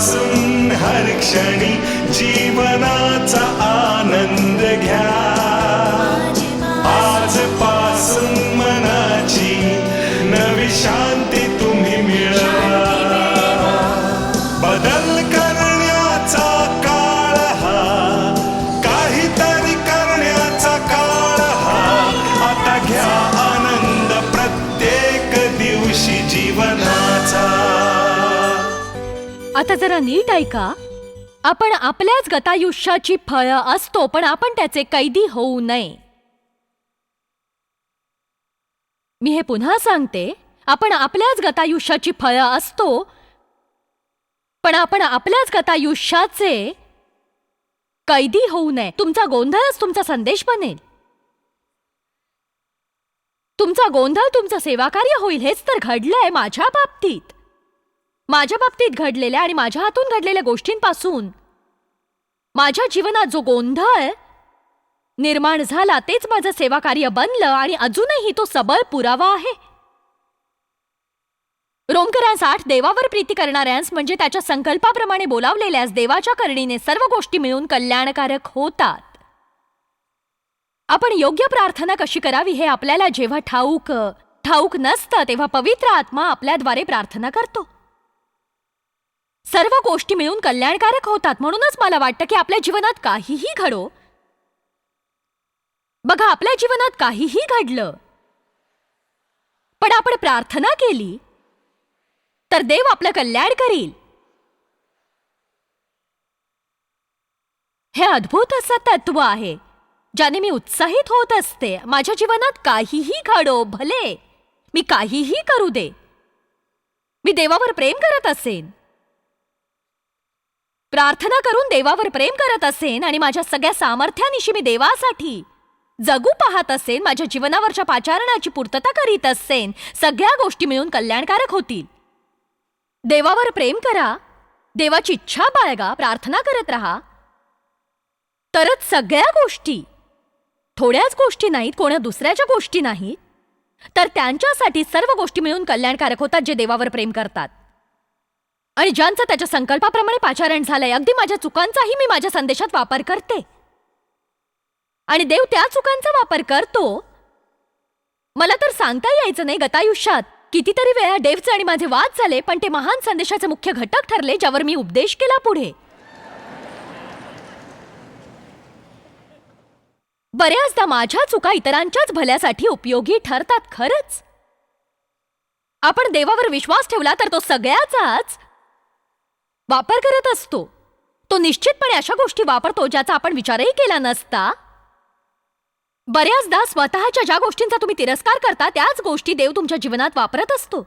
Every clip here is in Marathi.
varsın her kşeni आता जरा नीट ऐका. आपण आपल्याच गतायुष्याची फळं असतो पण आपण त्याचे कैदी होऊ नये. मी हे पुन्हा सांगते. आपण आपल्याच गतायुष्याची फळं असतो पण आपण आपल्याच गतायुष्याचे कैदी होऊ नये. तुमचा गोंधळच तुमचा संदेश बनेल. तुमचा गोंधळ तुमचं सेवाकार्य होईल हेच तर घडलंय माझ्या बाबतीत. माझ्या बाबतीत घडलेल्या आणि माझ्या हातून घडलेल्या गोष्टींपासून माझ्या जीवनात जो गोंधळ निर्माण झाला तेच माझं सेवाकार्य बनलं आणि अजूनही तो सबळ पुरावा आहे. रोमकरांस आठ देवावर प्रीती करणाऱ्यांस म्हणजे त्याच्या संकल्पाप्रमाणे बोलावलेल्यास देवाच्या करणीने सर्व गोष्टी मिळून कल्याणकारक होतात. आपण योग्य प्रार्थना कशी करावी हे आपल्याला जेव्हा ठाऊक ठाऊक नसतं तेव्हा पवित्र आत्मा आपल्याद्वारे प्रार्थना करतो. सर्व गोष्टी मिळून कल्याणकारक होतात म्हणूनच मला वाटतं की आपल्या जीवनात काहीही घडो. बघा आपल्या जीवनात काहीही घडलं. पण आपण प्रार्थना केली तर देव आपलं कल्याण करील. हे अद्भुत असं तत्व आहे ज्याने मी उत्साहित होत असते. माझ्या जीवनात काहीही घडो भले मी काहीही करू दे. मी देवावर प्रेम करत असेन. प्रार्थना करून देवावर प्रेम करत असेन आणि माझ्या सगळ्या सामर्थ्यानिशी मी देवासाठी जगू पाहत असेन माझ्या जीवनावरच्या पाचारणाची पूर्तता करीत असेन सगळ्या गोष्टी मिळून कल्याणकारक होतील. देवावर प्रेम करा देवाची इच्छा बाळगा प्रार्थना करत राहा. तरच सगळ्या गोष्टी थोड्याच गोष्टी नाहीत कोणा दुसऱ्याच्या गोष्टी नाहीत तर त्यांच्यासाठी सर्व गोष्टी मिळून कल्याणकारक होतात जे देवावर प्रेम करतात. आणि ज्यांचं त्याच्या संकल्पाप्रमाणे पाचारण झालंय अगदी माझ्या चुकांचाही मी माझ्या संदेशात वापर करते. आणि देव त्या चुकांचा वापर करतो. मला तर सांगता यायचं नाही गतायुष्यात कितीतरी वेळा देवचे आणि माझे वाद झाले पण ते महान संदेशाचे मुख्य घटक ठरले ज्यावर मी उपदेश केला पुढे. बऱ्याचदा माझ्या चुका इतरांच्याच भल्यासाठी उपयोगी ठरतात खरंच. आपण देवावर विश्वास ठेवला तर तो सगळ्याचाच वापर करत असतो. तो निश्चितपणे अशा गोष्टी वापरतो ज्याचा आपण विचारही केला नसता. बऱ्याचदा स्वतःच्या ज्या गोष्टींचा तुम्ही तिरस्कार करता त्याच गोष्टी देव तुमच्या जीवनात वापरत असतो.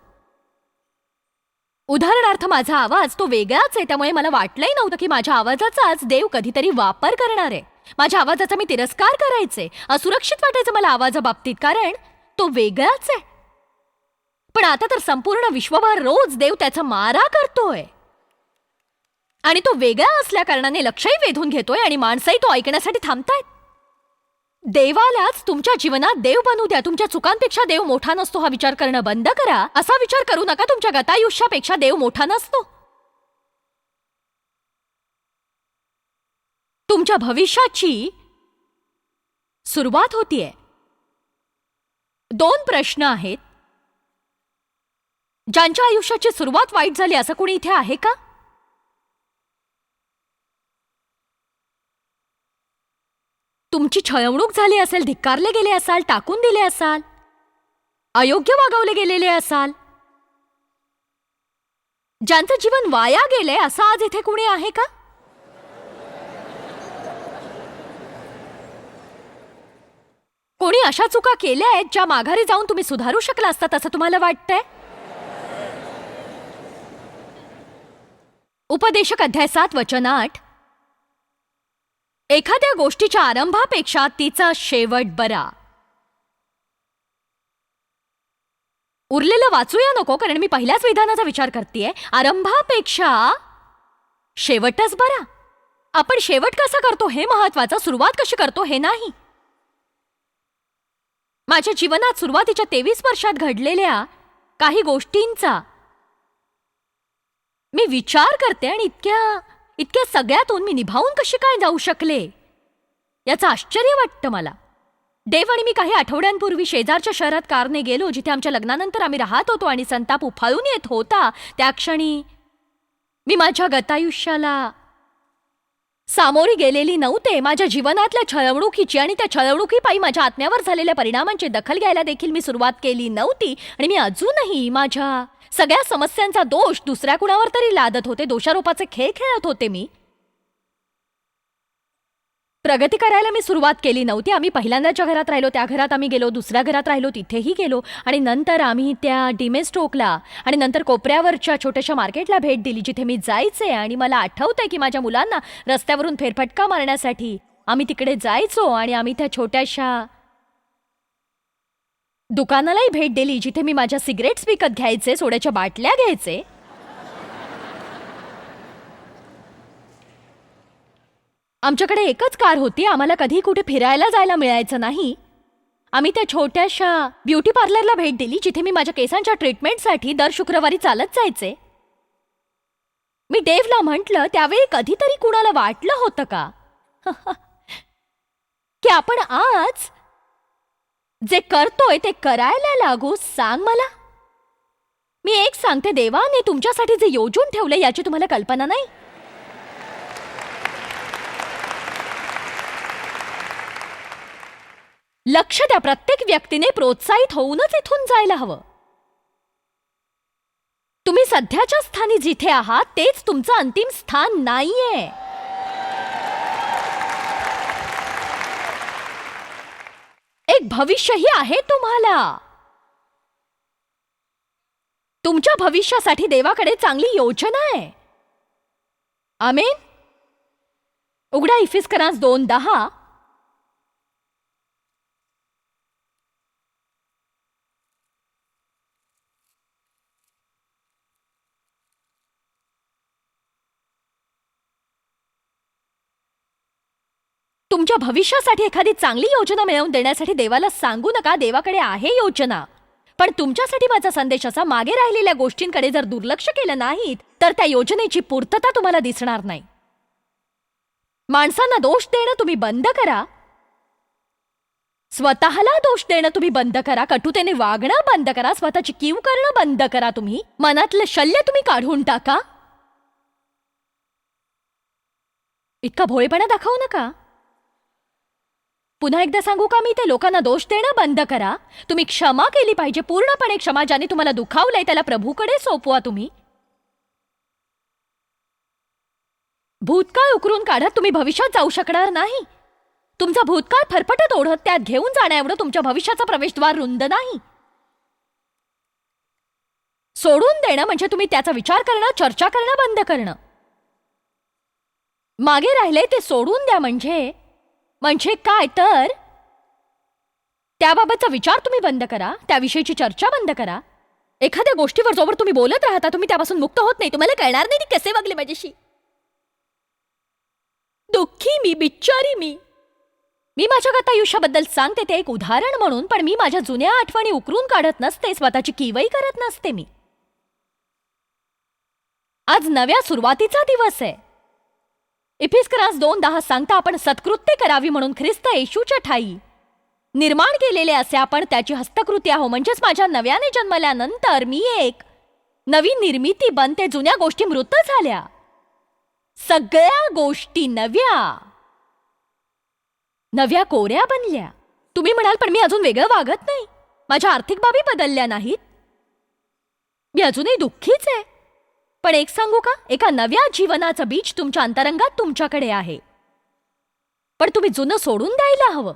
उदाहरणार्थ माझा आवाज तो वेगळाच आहे त्यामुळे मला वाटलंही नव्हतं की माझ्या आवाजाचाच देव कधीतरी वापर करणार आहे. माझ्या आवाजाचा मी तिरस्कार करायचे असुरक्षित वाटायचं मला आवाजाबाबतीत कारण तो वेगळाच आहे. पण आता तर संपूर्ण विश्वभर रोज देव त्याचा मारा करतोय. आणि तो वेगळा असल्या कारणाने लक्षही वेधून घेतोय आणि माणसंही तो ऐकण्यासाठी थांबतायत. देवालाच तुमच्या जीवनात देव बनू द्या. तुमच्या चुकांपेक्षा देव मोठा नसतो हा विचार करणं बंद करा. असा विचार करू नका तुमच्या गतायुष्यापेक्षा देव मोठा नसतो. तुमच्या भविष्याची सुरुवात होतीये. दोन प्रश्न आहेत. ज्यांच्या आयुष्याची सुरुवात वाईट झाली असं कोणी इथे आहे का? तुमची छळवणूक झाली असेल धिक्कारले गेले असाल टाकून दिले असाल अयोग्य वागवले गेलेले असाल. ज्यांचं जीवन वाया गेलंय असं आज इथे कुणी आहे का? कोणी अशा चुका केल्या आहेत ज्या माघारी जाऊन तुम्ही सुधारू शकला असतात असं तुम्हाला वाटतंय? उपदेशक अध्याय सात वचन आठ. एखाद्या गोष्टीच्या आरंभापेक्षा तिचा शेवट बरा. उरलेलं वाचूया नको कारण मी पहिल्याच विधानाचा विचार करतेय. आरंभापेक्षा शेवटच बरा. आपण शेवट कसा करतो हे महत्वाचं सुरुवात कशी करतो हे नाही. माझ्या जीवनात सुरुवातीच्या तेवीस वर्षात घडलेल्या काही गोष्टींचा मी मी विचार करते आणि इतक्या इतक्या सगळ्यातून मी निभावून कशी काय जाऊ शकले? याचं आश्चर्य वाटतं मला. देव आणि मी काही आठवड्यांपूर्वी शेजारच्या शहरात कारने गेलो जिथे आमच्या लग्नानंतर आम्ही राहत होतो आणि संताप उफाळून येत होता. त्या क्षणी मी माझ्या गतायुष्याला सामोरी गेलेली नव्हते. माझ्या जीवनातल्या छळवणुकीची आणि त्या छळवणुकीपायी माझ्या आत्म्यावर झालेल्या परिणामांची दखल घ्यायला देखील मी सुरुवात केली नव्हती आणि मी अजूनही माझ्या सगळ्या समस्यांचा दोष दुसऱ्या कुणावर तरी लादत होते. दोषारोपाचे खेळ खेळत होते मी. प्रगती करायला मी सुरुवात केली नव्हती. आम्ही पहिल्यांदाच्या घरात राहिलो. त्या घरात आम्ही गेलो. दुसऱ्या घरात राहिलो. तिथेही गेलो. आणि नंतर आम्ही त्या डिमेस्टोकला आणि नंतर कोपऱ्यावरच्या छोट्याशा मार्केटला भेट दिली जिथे मी जायचे आणि मला आठवतंय की माझ्या मुलांना रस्त्यावरून फेरफटका मारण्यासाठी आम्ही तिकडे जायचो आणि आम्ही त्या छोट्याशा दुकानालाही भेट दिली जिथे मी माझ्या सिगरेट्स विकत घ्यायचे सोड्याच्या बाटल्या घ्यायचे. आमच्याकडे एकच कार होती आम्हाला कधी कुठे फिरायला जायला मिळायचं नाही. आम्ही त्या छोट्याशा ब्युटी पार्लरला भेट दिली जिथे मी माझ्या केसांच्या ट्रीटमेंटसाठी दर शुक्रवारी चालत जायचे. मी देवला म्हटलं त्यावेळी कधीतरी कुणाला वाटलं होतं का? की आपण आज जे करतोय ते करायला लागू सांग मला. मी एक सांगते देवाने तुमच्यासाठी जे योजून ठेवले याची तुम्हाला कल्पना नाही? लक्ष द्या प्रत्येक व्यक्तीने प्रोत्साहित होऊनच इथून जायला हवं. तुम्ही सध्याच्या स्थानी जिथे आहात तेच तुमचं अंतिम स्थान नाहीये. एक भविष्यही आहे तुम्हाला. तुमच्या भविष्यासाठी देवाकडे चांगली योजना आहे. आमेन. उघडा इफिस करास दोन दहा. तुमच्या भविष्यासाठी एखादी चांगली योजना मिळवून देण्यासाठी देवाला सांगू नका देवाकडे आहे योजना. पण तुमच्यासाठी माझा संदेश असा मागे राहिलेल्या गोष्टींकडे जर दुर्लक्ष केलं नाहीत तर त्या योजनेची पूर्तता तुम्हाला दिसणार नाही. माणसांना दोष देणं तुम्ही बंद करा. स्वतःला दोष देणं तुम्ही बंद करा कटुतेने वागणं बंद करा स्वतःची कीव करणं बंद करा तुम्ही मनातलं शल्य तुम्ही काढून टाका. इतका भोळेपणा दाखवू नका. पुन्हा एकदा सांगू का मी ते लोकांना दोष देणं बंद करा? तुम्ही क्षमा केली पाहिजे पूर्णपणे क्षमा ज्याने तुम्हाला दुखावलंय त्याला प्रभूकडे सोपवा तुम्ही. भूतकाळ उकरून काढत तुम्ही भविष्यात जाऊ शकणार नाही. तुमचा भूतकाळ फरफटत ओढत त्यात घेऊन जाण्याएवढं तुमच्या भविष्याचा प्रवेशद्वार रुंद नाही. सोडून देणं म्हणजे तुम्ही त्याचा विचार करणं चर्चा करणं बंद करणं. मागे राहिले ते सोडून द्या म्हणजे म्हणजे काय तर? त्याबाबतचा विचार तुम्ही बंद करा त्याविषयीची चर्चा बंद करा. एखाद्या गोष्टीवर जोवर तुम्ही बोलत राहता तुम्ही त्यापासून मुक्त होत नाही. तुम्हाला कळणार नाही कसे वागले माझ्याशी. दुःखी मी बिच्चारी मी. मी माझ्या गत आयुष्याबद्दल सांगते ते एक उदाहरण म्हणून पण मी माझ्या जुन्या आठवणी उकरून काढत नसते स्वतःची किवई करत नसते मी. आज नव्या सुरुवातीचा दिवस आहे. इफिस्करास दोन दहा सांगता आपण सत्कृत्य करावी म्हणून ख्रिस्त येशूच्या ठाई. निर्माण केलेले असे आपण त्याची हस्तकृती आहो. म्हणजेच माझ्या नव्याने जन्मल्यानंतर मी एक नवीन निर्मिती बनते. जुन्या गोष्टी मृत झाल्या. सगळ्या गोष्टी नव्या. नव्या कोऱ्या बनल्या. तुम्ही म्हणाल पण मी अजून वेगळं वागत नाही. माझ्या आर्थिक बाबी बदलल्या नाहीत. मी अजूनही दुःखीच आहे. पण एक सांगू का? एका नव्या जीवनाचं बीज तुमच्या अंतरंगात तुमच्याकडे आहे. पण तुम्ही जुनं सोडून द्यायला हवं.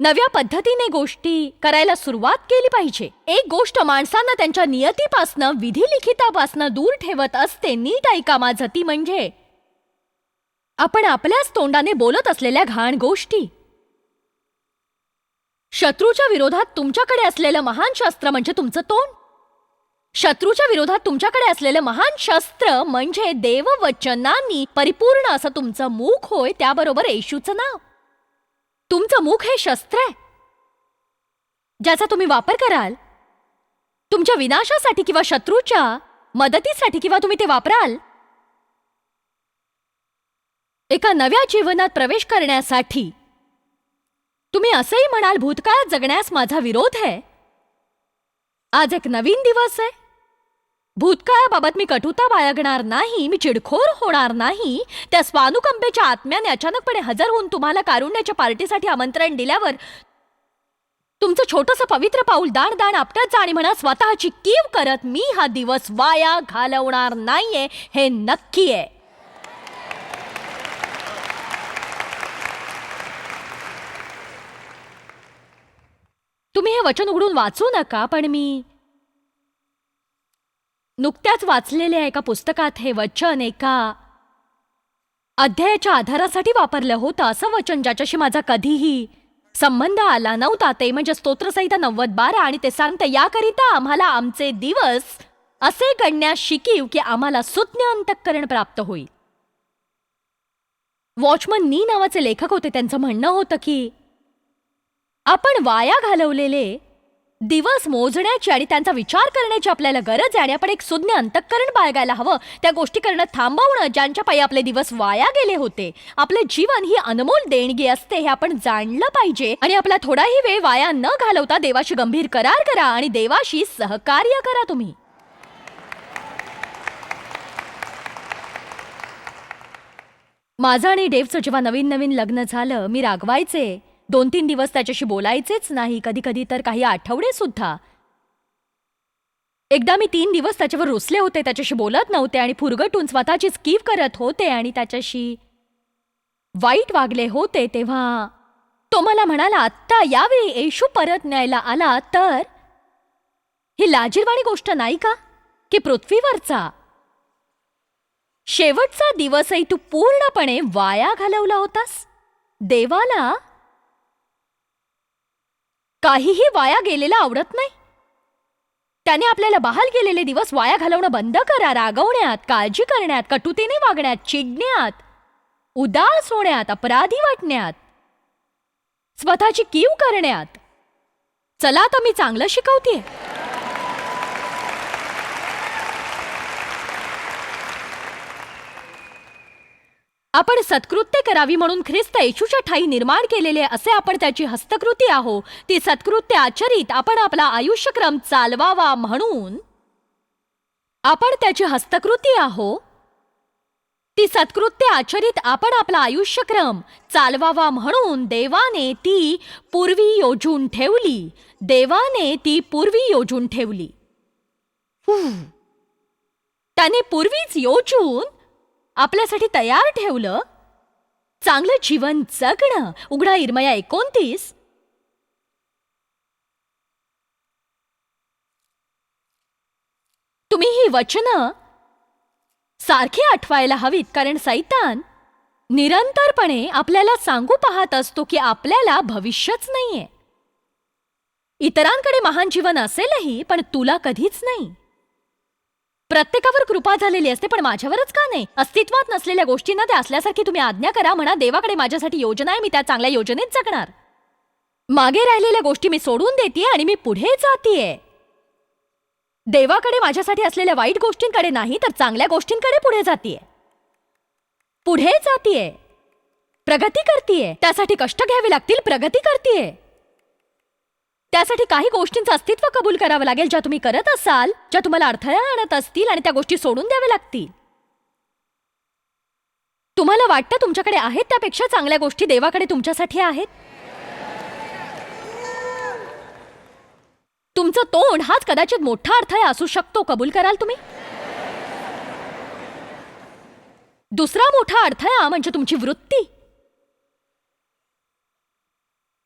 नव्या पद्धतीने गोष्टी करायला सुरुवात केली पाहिजे. एक गोष्ट माणसांना त्यांच्या नियतीपासनं विधिलिखितापासनं दूर ठेवत असते नीट ऐका माझं ती म्हणजे आपण आपल्याच तोंडाने बोलत असलेल्या घाण गोष्टी. शत्रूच्या विरोधात तुमच्याकडे असलेलं महान शास्त्र म्हणजे तुमचं तोंड. शत्रूच्या विरोधात तुमच्याकडे असलेलं महान शस्त्र म्हणजे देववचनांनी परिपूर्ण असं तुमचं मुख होय त्याबरोबर येशूचं नाव. तुमचं मुख हे शस्त्र आहे. ज्याचा तुम्ही वापर कराल तुमच्या विनाशासाठी किंवा शत्रूच्या मदतीसाठी किंवा तुम्ही ते वापराल एका नव्या जीवनात प्रवेश करण्यासाठी तुम्ही असंही म्हणाल भूतकाळात जगण्यास माझा विरोध आहे. आज एक नवीन दिवस आहे. भूतकाळाबाबत मी कटुता बाळगणार नाही मी चिडखोर होणार नाही. त्या स्वानुकंपेच्या आत्म्याने अचानकपणे हजर होऊन तुम्हाला कारुण्याच्या पार्टीसाठी आमंत्रण दिल्यावर तुमचं छोटस पवित्र पाऊल दाण दाण आपटत जा आणि म्हणा स्वतःची कीव करत मी हा दिवस वाया घालवणार नाहीये हे नक्की आहे. तुम्ही हे वचन उघडून वाचू नका पण मी नुकत्याच वाचलेल्या एका पुस्तकात हे वचन एका अध्यायाच्या आधारासाठी वापरलं होतं. असं वचन ज्याच्याशी माझा कधीही संबंध आला नव्हता. ते म्हणजे स्तोत्रसहिता नव्वद बारा आणि ते सांगतं याकरिता आम्हाला आमचे दिवस असे गणण्यास शिकीव की आम्हाला सुज्ञ अंतःकरण प्राप्त होईल. वॉचमन नी नावाचे लेखक होते. त्यांचं म्हणणं होतं की आपण वाया घालवलेले दिवस मोजण्याची आणि त्यांचा विचार करण्याची आपल्याला गरज आहे आणि आपण एक सुज्ञ अंतःकरण बाळगायला हवं. त्या गोष्टी करणं थांबवणं ज्यांच्या पायी आपले दिवस वाया गेले होते. आपले जीवन ही अनमोल देणगी असते हे आपण जाणलं पाहिजे. आणि आपला थोडाही वेळ वाया न घालवता देवाशी गंभीर करार करा आणि देवाशी सहकार्य करा तुम्ही. माझं आणि डेवचं जेव्हा नवीन नवीन लग्न झालं मी रागवायचे. दोन तीन दिवस त्याच्याशी बोलायचेच नाही. कधी कधी तर काही आठवडे सुद्धा. एकदा मी तीन दिवस त्याच्यावर रुसले होते त्याच्याशी बोलत नव्हते आणि फुरगटून स्वतःची स्कीव करत होते आणि त्याच्याशी वाईट वागले होते तेव्हा तो मला म्हणाला आत्ता यावेळी येशू परत न्यायला आला तर? ही लाजीरवाणी गोष्ट नाही का? की पृथ्वीवरचा? शेवटचा दिवसही तू पूर्णपणे वाया घालवला होतास? देवाला काहीही वाया गेलेलं आवडत नाही. त्याने आपल्याला बहाल गेलेले दिवस वाया घालवणं बंद करा रागवण्यात काळजी करण्यात कटुतेने वागण्यात चिडण्यात उदास होण्यात अपराधी वाटण्यात स्वतःची कीव करण्यात. चला आता मी चांगलं शिकवतेय. आपण सत्कृत्य करावी म्हणून ख्रिस्त येशूच्या ठाई निर्माण केलेले असे आपण त्याची हस्तकृती आहो. ती सत्कृत्य आचरित आपण आपला आयुष्यक्रम चालवावा म्हणून आपण त्याची हस्तकृती आहो. ती सत्कृत्य आचरित आपण आपला आयुष्यक्रम चालवावा म्हणून देवाने ती पूर्वी योजून ठेवली. देवाने ती पूर्वी योजून ठेवली. त्याने पूर्वीच योजून आपल्यासाठी तयार ठेवलं. चांगलं जीवन जगणं. उघडा इरमया एकोणतीस. तुम्ही ही वचनं सारखी आठवायला हवीत कारण सैतान निरंतरपणे आपल्याला सांगू पाहत असतो की आपल्याला भविष्यच नाहीये. इतरांकडे महान जीवन असेलही पण तुला कधीच नाही. प्रत्येकावर कृपा झालेली असते पण माझ्यावरच का नाही? अस्तित्वात नसलेल्या गोष्टींना त्या असल्यासारखी तुम्ही आज्ञा करा म्हणा देवाकडे माझ्यासाठी योजना आहे मी त्या चांगल्या योजनेत जगणार. मागे राहिलेल्या गोष्टी मी सोडून देते आणि मी पुढे जातीये. देवाकडे माझ्यासाठी असलेल्या वाईट गोष्टींकडे नाही तर चांगल्या गोष्टींकडे पुढे जातीये. पुढे जातीये. प्रगती करतीये. त्यासाठी कष्ट घ्यावे लागतील प्रगती करतीये. त्यासाठी काही गोष्टींचं अस्तित्व कबूल करावं लागेल ज्या तुम्ही करत असाल ज्या तुम्हाला अडथळा आणत असतील आणि त्या गोष्टी सोडून द्याव्या लागतील. तुम्हाला वाटतं तुमच्याकडे आहेत त्यापेक्षा चांगल्या गोष्टी देवाकडे तुमच्यासाठी आहेत? तुमचं तोंड हाच कदाचित मोठा अडथळा असू शकतो कबूल कराल तुम्ही? दुसरा मोठा अडथळा म्हणजे तुमची वृत्ती.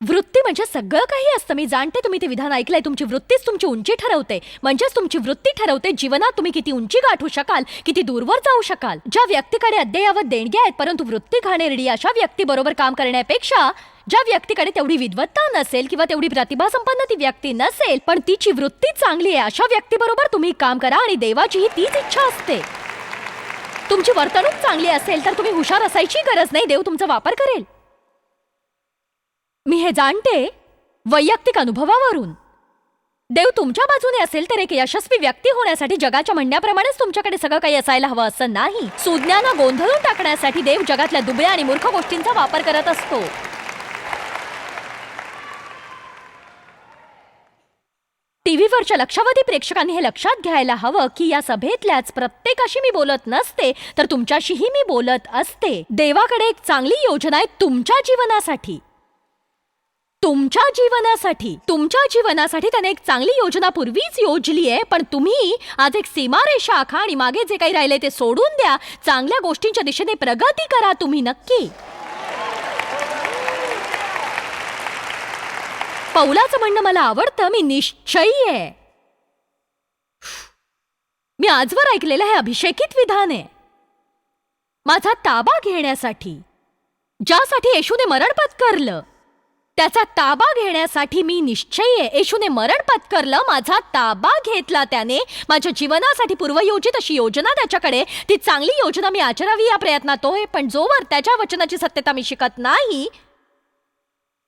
वृत्ती म्हणजे सगळं काही असतं. मी जाणते तुम्ही ते विधान ऐकलंय. तुमची वृत्तीच तुमची उंची ठरवते. म्हणजेच तुमची वृत्ती ठरवते. जीवनात तुम्ही किती उंची गाठू शकाल किती दूरवर जाऊ शकाल. ज्या व्यक्तीकडे अद्ययावत देणग्या आहेत परंतु वृत्ती घाणेरडी अशा व्यक्तीबरोबर काम करण्यापेक्षा ज्या व्यक्तीकडे तेवढी विद्वत्ता नसेल किंवा तेवढी प्रतिभा संपन्न ती व्यक्ती नसेल पण तिची वृत्ती चांगली आहे अशा व्यक्तीबरोबर तुम्ही काम करा आणि देवाचीही तीच इच्छा असते. तुमची वर्तणूक चांगली असेल तर तुम्ही हुशार असायची गरज नाही. देव तुमचा वापर करेल. मी हे जाणते वैयक्तिक अनुभवावरून. देव तुमच्या बाजूने असेल तर एक यशस्वी व्यक्ती होण्यासाठी जगाच्या म्हणण्याप्रमाणेच तुमच्याकडे सगळं काही असायला हवं असं नाही. सुज्ञाना गोंधळून टाकण्यासाठी देव जगातल्या दुबळ्या आणि मूर्ख गोष्टींचा वापर करत असतो. टीव्हीवरच्या लक्षावधी प्रेक्षकांनी हे लक्षात घ्यायला हवं की या सभेतल्याच प्रत्येकाशी मी बोलत नसते तर तुमच्याशीही मी बोलत असते. देवाकडे एक चांगली योजना आहे तुमच्या जीवनासाठी. तुमच्या जीवनासाठी तुमच्या जीवनासाठी त्याने एक चांगली योजना पूर्वीच योजली आहे पण तुम्ही आज एक सीमारेषा आखा आणि मागे जे काही राहिले ते सोडून द्या. चांगल्या गोष्टींच्या दिशेने प्रगती करा तुम्ही नक्की. पौलाचं म्हणणं मला आवडतं मी निश्चयी आहे. मी आजवर ऐकलेलं हे अभिषेकित विधान आहे. माझा ताबा घेण्यासाठी ज्यासाठी येशूने मरण पत्करलं त्याचा ताबा घेण्यासाठी मी निश्चयी येशूने मरण पत्करलं. माझा ताबा घेतला त्याने. माझ्या जीवनासाठी पूर्वयोजित अशी योजना त्याच्याकडे. ती चांगली योजना मी आचरावी या प्रयत्नात आहे. पण जोवर त्याच्या वचनाची सत्यता मी शिकत नाही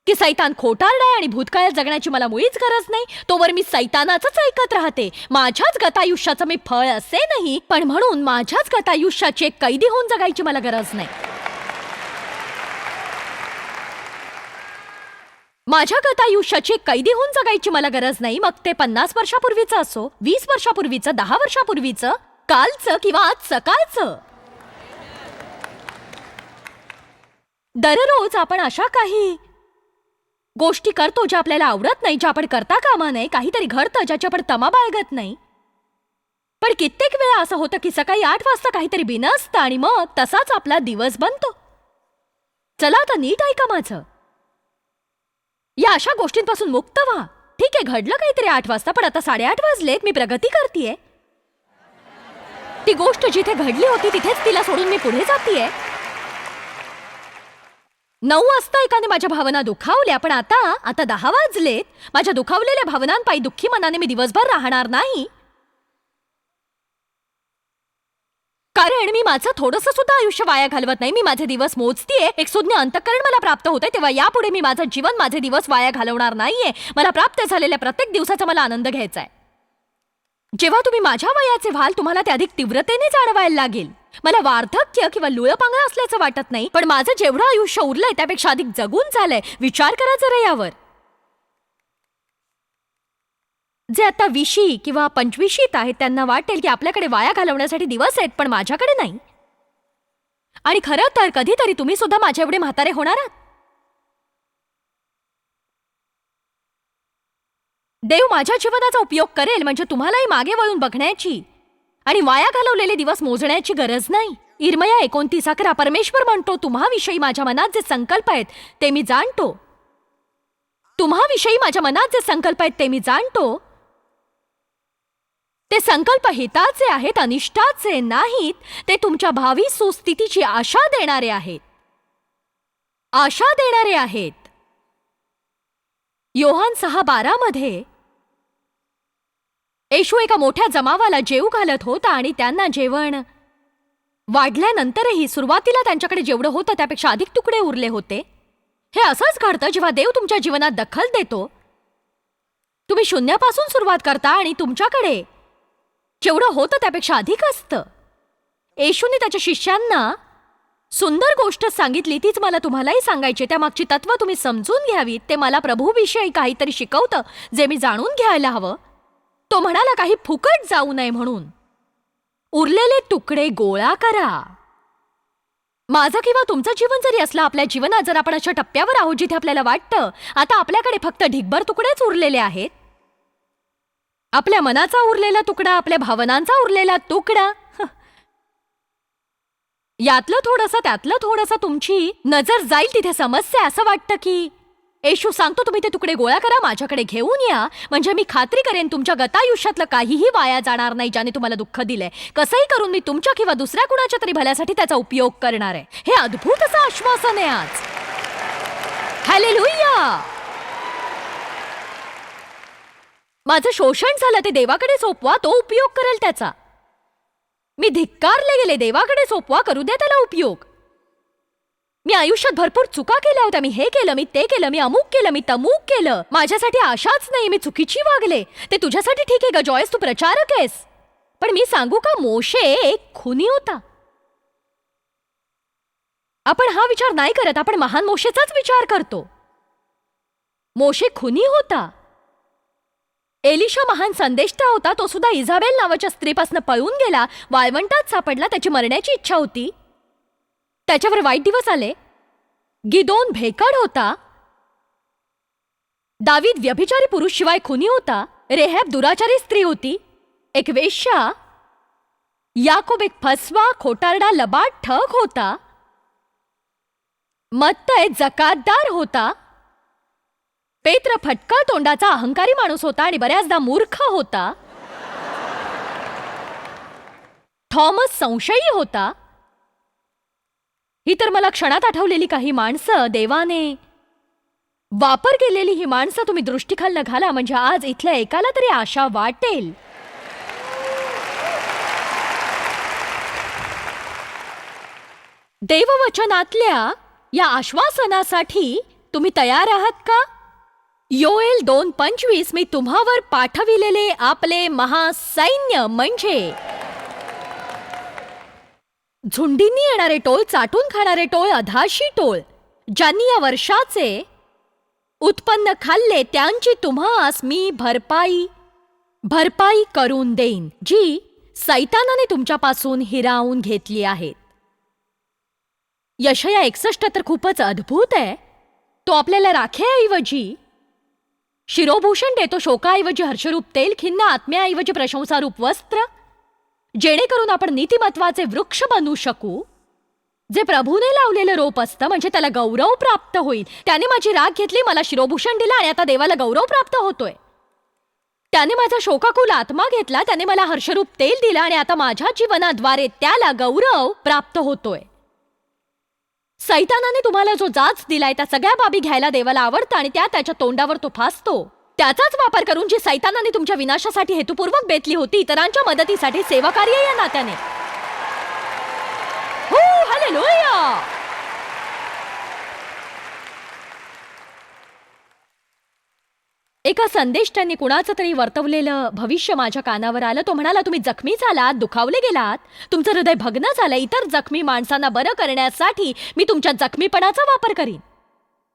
की सैतान खोटारडा आहे आणि भूतकाळात जगण्याची मला मुळीच गरज नाही तोवर मी सैतानाचंच ऐकत राहते. माझ्याच गतायुष्याचं मी फळ असे नाही पण म्हणून माझ्याच गतायुष्याची एक कैदी होऊन जगायची मला गरज नाही. माझ्या गतायुष्याची कैदी होऊन जगायची मला गरज नाही. मग ते पन्नास वर्षापूर्वीचं असो वीस वर्षापूर्वीचं दहा वर्षापूर्वीचं कालचं किंवा आज सकाळचं दररोज आपण अशा काही गोष्टी करतो ज्या आपल्याला आवडत नाही ज्या आपण करता कामा नाही काहीतरी घडतं ज्याची आपण तमा बाळगत नाही. पण कित्येक वेळा असं होतं की सकाळी आठ वाजता काहीतरी बिनसतं आणि मग तसाच आपला दिवस बनतो. चला आता नीट ऐका माझं. या अशा गोष्टींपासून मुक्त व्हा. ठीक आहे घडलं काहीतरी आठ वाजता पण आता साडेआठ वाजलेत मी प्रगती करतीये. ती गोष्ट जिथे घडली होती तिथेच तिला सोडून मी पुढे जातीये. नऊ वाजता एकाने माझ्या भावना दुखावल्या पण आता आता दहा वाजलेत. माझ्या दुखावलेल्या भावनांपायी दुःखी मनाने मी दिवसभर राहणार नाही. कारण मी माझं थोडस सुद्धा आयुष्य वाया घालवत नाही. मी माझे दिवस मोजतीये. एक सुज्ञ अंतकरण मला प्राप्त होते तेव्हा यापुढे मी माझं जीवन माझे दिवस वाया घालवणार नाहीये. मला प्राप्त झालेल्या प्रत्येक दिवसाचा मला आनंद घ्यायचा आहे जेव्हा तुम्ही माझ्या वयाचे व्हाल तुम्हाला ते अधिक तीव्रतेने जाणवायला लागेल. मला वार्धक्य किंवा लुळपांगळ असल्याचं वाटत नाही पण माझं जेवढं आयुष्य उरलंय त्यापेक्षा अधिक जगून झालंय. विचार करा जरा यावर. जे आता विशी किंवा पंचविशीत आहेत त्यांना वाटेल की आपल्याकडे वाया घालवण्यासाठी दिवस आहेत पण माझ्याकडे नाही. आणि खरं तर कधीतरी तुम्ही सुद्धा माझ्या एवढे म्हातारे होणार आहात. देव माझ्या जीवनाचा उपयोग करेल म्हणजे तुम्हालाही मागे वळून बघण्याची आणि वाया घालवलेले दिवस मोजण्याची गरज नाही. इरमया एकोणतीस अकरा परमेश्वर म्हणतो तुम्हाविषयी माझ्या मनात जे संकल्प आहेत ते मी जाणतो. तुम्हाविषयी माझ्या मनात जे संकल्प आहेत ते मी जाणतो ते संकल्प हिताचे आहेत अनिष्टाचे नाहीत ते तुमच्या भावी सुस्थितीची आशा देणारे आहेत. आशा देणारे आहेत. योहान सहा बारा मध्ये येशू एका मोठ्या जमावाला जेव घालत होता आणि त्यांना जेवण वाढल्यानंतरही सुरुवातीला त्यांच्याकडे जेवढं होतं त्यापेक्षा अधिक तुकडे उरले होते. हे असंच घडतं जेव्हा देव तुमच्या जीवनात दखल देतो. तुम्ही शून्यापासून सुरुवात करता आणि तुमच्याकडे जेवढं होतं त्यापेक्षा अधिक असतं. येशूने त्याच्या शिष्यांना सुंदर गोष्ट सांगितली तीच मला तुम्हालाही सांगायची त्यामागची तत्व तुम्ही समजून घ्यावीत. ते मला प्रभूविषयी काहीतरी शिकवतं जे मी जाणून घ्यायला हवं. तो म्हणाला काही फुकट जाऊ नये म्हणून. उरलेले तुकडे गोळा करा. माझं किंवा तुमचं जीवन जरी असलं आपल्या जीवनात जर आपण अशा टप्प्यावर आहोत जिथे आपल्याला वाटतं आता आपल्याकडे फक्त ढिगभर तुकडेच उरलेले आहेत आपल्या मनाचा उरलेला तुकडा आपल्या भावनांचा उरलेला तुकडा. यातलं थोडंसं त्यातलं थोडंसं तुमची नजर जाईल तिथे समस्या असं वाटतं की येशू सांगतो तुम्ही ते तुकडे गोळा करा माझ्याकडे घेऊन या. म्हणजे मी खात्री करेन तुमच्या गतायुष्यातलं काहीही वाया जाणार नाही ज्याने तुम्हाला दुःख दिलंय. कसंही करून मी तुमच्या किंवा दुसऱ्या कुणाच्या तरी भल्यासाठी त्याचा उपयोग करणार आहे. हे अद्भुत असं आश्वासन आहे आज. हॅलेलुया माझं शोषण झालं ते देवाकडे सोपवा तो उपयोग करेल त्याचा. मी धिक्कारले गेले देवाकडे सोपवा करू द्या त्याला उपयोग. मी आयुष्यात भरपूर चुका केल्या होत्या मी हे केलं मी ते केलं मी अमुक केलं मी तमुक केलं. माझ्यासाठी आशाच नाही मी चुकीची वागले. ते तुझ्यासाठी ठीक आहे ग जॉयस तू प्रचारक आहेस. पण मी सांगू का मोशे एक खुनी होता. आपण हा विचार नाही करत आपण महान मोशेचाच विचार करतो. मोशे खुनी होता. एलिशा महान संदेष्टा होता तो सुद्धा इझाबेल नावाच्या स्त्रीपासून पळून गेला वाळवंटात सापडला त्याची मरण्याची इच्छा होती. त्याच्यावर वाईट दिवस आले. गिदोन भेकड होता. दावीद व्यभिचारी पुरुष शिवाय खुनी होता. रेहॅब दुराचारी स्त्री होती. एक वेश्या. याकोब एक फसवा खोटारडा लबाड ठग होता. मत्तय जकातदार होता. पेत्र फटका तोंडाचा अहंकारी माणूस होता आणि बऱ्याचदा मूर्ख होता. थॉमस संशयी होता. ही तर मला क्षणात आठवलेली काही माणसं. देवाने वापर केलेली ही माणसं तुम्ही दृष्टिखालनं घाला म्हणजे आज इथल्या एकाला तरी आशा वाटेल. देववचनातल्या या आश्वासनासाठी तुम्ही तयार आहात का? योएल दोन पंचवीस मी तुम्हावर पाठविलेले आपले महासैन्य म्हणजे झुंडींनी येणारे टोळ चाटून खाणारे टोळ अधाशी टोळ ज्यांनी या वर्षाचे उत्पन्न खाल्ले त्यांची तुम्हास मी भरपाई भरपाई करून देईन जी सैतानाने तुमच्यापासून हिरावून घेतली आहेत. यशया एकसष्ट तर खूपच अद्भुत आहे. तो आपल्याला राखेऐवजी शिरोभूषण देतो शोकाऐवजी हर्षरूप तेल खिन्न आत्म्याऐवजी प्रशंसारूप वस्त्र. जेणेकरून आपण नीतिमत्वाचे वृक्ष बनू शकू. जे प्रभूने लावलेलं रोप असतं म्हणजे त्याला गौरव प्राप्त होईल. त्याने माझी राग घेतली मला शिरोभूषण दिलं आणि आता देवाला गौरव प्राप्त होतोय. त्याने माझा शोकाकुल आत्मा घेतला त्याने मला हर्षरूप तेल दिलं आणि आता माझ्या जीवनाद्वारे त्याला गौरव प्राप्त होतोय. सैतानाने तुम्हाला जो जाच दिलाय त्या सगळ्या बाबी घ्यायला देवाला आवडतं आणि त्या त्याच्या तोंडावर तो फासतो. त्याचाच वापर करून जी सैतानाने तुमच्या विनाशासाठी हेतुपूर्वक बेतली होती इतरांच्या मदतीसाठी सेवा कार्य या नात्याने. हो हालेलुया एका संदेष्टांनी कुणाचं तरी वर्तवलेलं भविष्य माझ्या कानावर आलं. तो म्हणाला तुम्ही जखमी झालात दुखावले गेलात. तुमचं हृदय भग्न झालं. इतर जखमी माणसांना बरं करण्यासाठी मी तुमच्या जखमीपणाचा वापर करीन.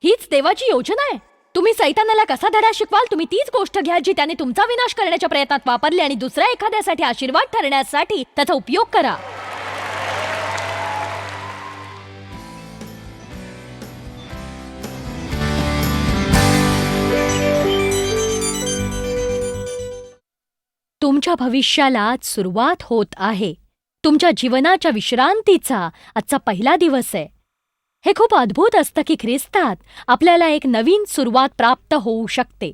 हीच देवाची योजना आहे. तुम्ही सैतानाला कसा धडा शिकवाल? तुम्ही तीच गोष्ट घ्या जी त्याने तुमचा विनाश करण्याच्या प्रयत्नात वापरली आणि दुसऱ्या एखाद्यासाठी आशीर्वाद ठरण्यासाठी त्याचा उपयोग करा. तुमच्या भविष्याला आज सुरुवात होत आहे. तुमच्या जीवनाच्या विश्रांतीचा आजचा पहिला दिवस आहे. हे खूप अद्भुत असतं की ख्रिस्तात आपल्याला एक नवीन सुरुवात प्राप्त होऊ शकते.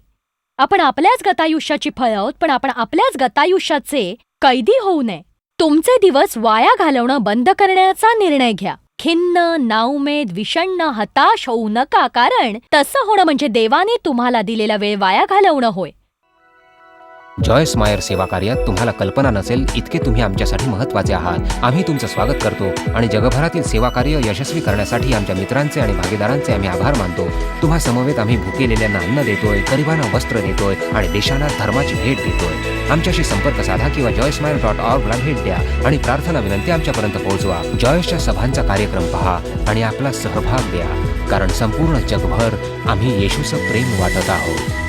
आपण आपल्याच गतायुष्याची फळ आहोत पण आपण आपल्याच गतायुष्याचे कैदी होऊ नये. तुमचे दिवस वाया घालवणं बंद करण्याचा निर्णय घ्या. खिन्न नाउमेद विषण्ण हताश होऊ नका कारण तसं होणं म्हणजे देवाने तुम्हाला दिलेला वेळ वाया घालवणं होय. जॉयस मायर सेवा कार्यात तुम्हाला कल्पना नसेल इतके तुम्ही आमच्यासाठी महत्त्वाचे आहात. आम्ही तुमचं स्वागत करतो आणि जगभरातील सेवा कार्य यशस्वी करण्यासाठी आमच्या मित्रांचे आणि भागीदारांचे आम्ही आभार मानतो. तुम्हा समवेत आम्ही भुकेलेल्यांना अन्न देतोय गरिबांना वस्त्र देतोय आणि देशांना धर्माची भेट देतोय. आमच्याशी संपर्क साधा किंवा जॉयस मायर डॉट ऑर्गला भेट द्या आणि प्रार्थना विनंती आमच्यापर्यंत पोहोचवा. जॉयसच्या सभांचा कार्यक्रम पहा आणि आपला सहभाग द्या. कारण संपूर्ण जगभर आम्ही येशूचं प्रेम वाटत आहोत.